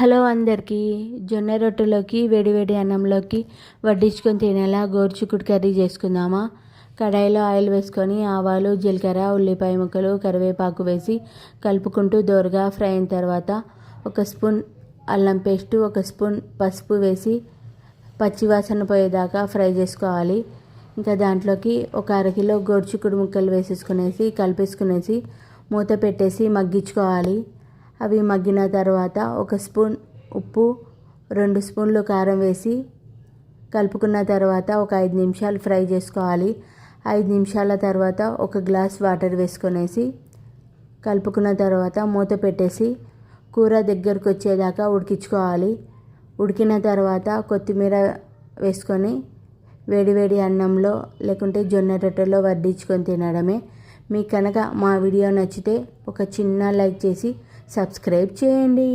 Hello అందరికీ జొన్న రొట్టెలోకి వేడివేడి అన్నంలోకి వడ్డించుకొని తినేలా గోరుచుకుడు కర్రీ చేసుకుందామా? కడాయిలో ఆయిల్ వేసుకొని ఆవాలు జీలకర్ర ఉల్లిపాయ ముక్కలు కరివేపాకు వేసి కలుపుకుంటూ దోరగా ఫ్రై అయిన తర్వాత ఒక స్పూన్ అల్లం పేస్టు ఒక స్పూన్ పసుపు వేసి పచ్చివాసన పోయేదాకా ఫ్రై చేసుకోవాలి. ఇంకా దాంట్లోకి ఒక అరకిలో గోరుచుకుడు ముక్కలు వేసేసుకునేసి కలిపేసుకునేసి మూత పెట్టేసి మగ్గించుకోవాలి. అవి మగ్గిన తర్వాత ఒక స్పూన్ ఉప్పు రెండు స్పూన్లు కారం వేసి కలుపుకున్న తర్వాత ఒక ఐదు నిమిషాలు ఫ్రై చేసుకోవాలి. ఐదు నిమిషాల తర్వాత ఒక గ్లాస్ వాటర్ వేసుకొనేసి కలుపుకున్న తర్వాత మూత పెట్టేసి కూర దగ్గరకు వచ్చేదాకా ఉడికించుకోవాలి. ఉడికిన తర్వాత కొత్తిమీర వేసుకొని వేడివేడి అన్నంలో లేకుంటే జొన్న రొట్టెలో వడ్డించుకొని తినడమే. మీకు కనుక మా వీడియో నచ్చితే ఒక చిన్న లైక్ చేసి సబ్స్క్రైబ్ చేయండి.